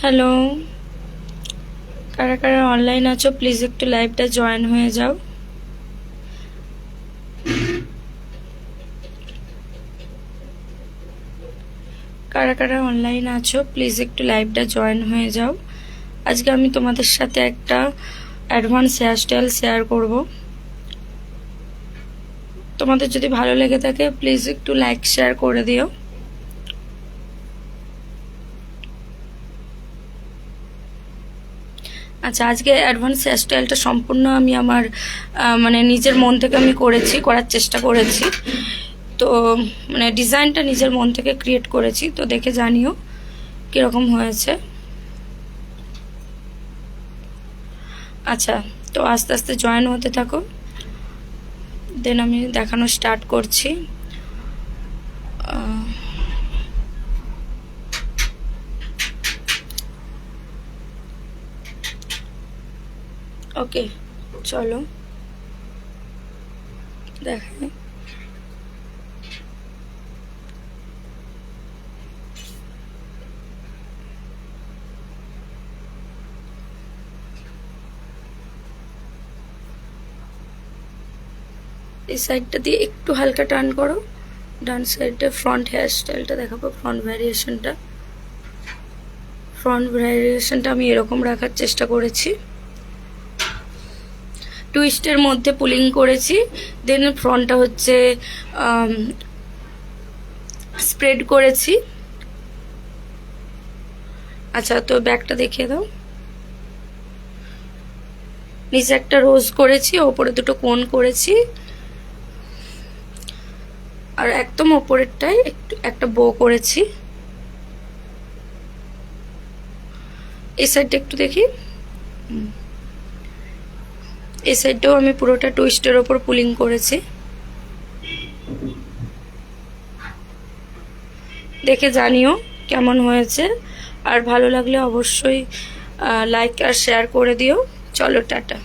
Hello. কারা কারা online আছো প্লিজ একটু লাইভটা জয়েন হয়ে যাও। কারা কারা অনলাইন আছো প্লিজ একটু লাইভটা জয়েন হয়ে যাও। আজকে আমি তোমাদের সাথে একটা অ্যাডভান্স হেয়ারস্টাইল শেয়ার করব। তোমাদের যদি ভালো লেগে থাকে প্লিজ একটু লাইক শেয়ার করে দিও। আচ্ছা আজকে অ্যাডভান্স হেয়ারস্টাইলটা সম্পূর্ণ আমি আমার মানে নিজের মন থেকে আমি করেছি, করার চেষ্টা করেছি। তো মানে ডিজাইনটা নিজের মন থেকে ক্রিয়েট করেছি, তো দেখে জানিও কীরকম হয়েছে। আচ্ছা তো আস্তে আস্তে জয়েন হতে থাকো। দেন আমি দেখানো স্টার্ট করছি। ওকে চলো। দেখাই এই সাইডটা দিয়ে একটু হালকা টার্ন করো। ডান সাইডে ফ্রন্ট হেয়ার স্টাইলটা দেখাবো ফ্রন্ট ভ্যারিয়েশনটা ফ্রন্ট ভ্যারিয়েশনটা আমি এরকম রাখার চেষ্টা করেছি। টুইস্টের মধ্যে পুলিং করেছি দেন ফ্রন্টটা হচ্ছে স্প্রেড করেছি। আচ্ছা তো ব্যাগটা দেখিয়ে দাও। নিচে একটা রোজ করেছি, ওপরে দুটো কোন করেছি। আর একদম ওপরেরটায় একটু, একটা বো করেছি। এই সাইডটা একটু দেখি। এই সাইডটাও আমি পুরোটা টুইস্টের ওপর পুলিং করেছি। দেখে জানিও কেমন হয়েছে। আর ভালো লাগলে অবশ্যই লাইক আর শেয়ার করে দিও। চলো, টাটা।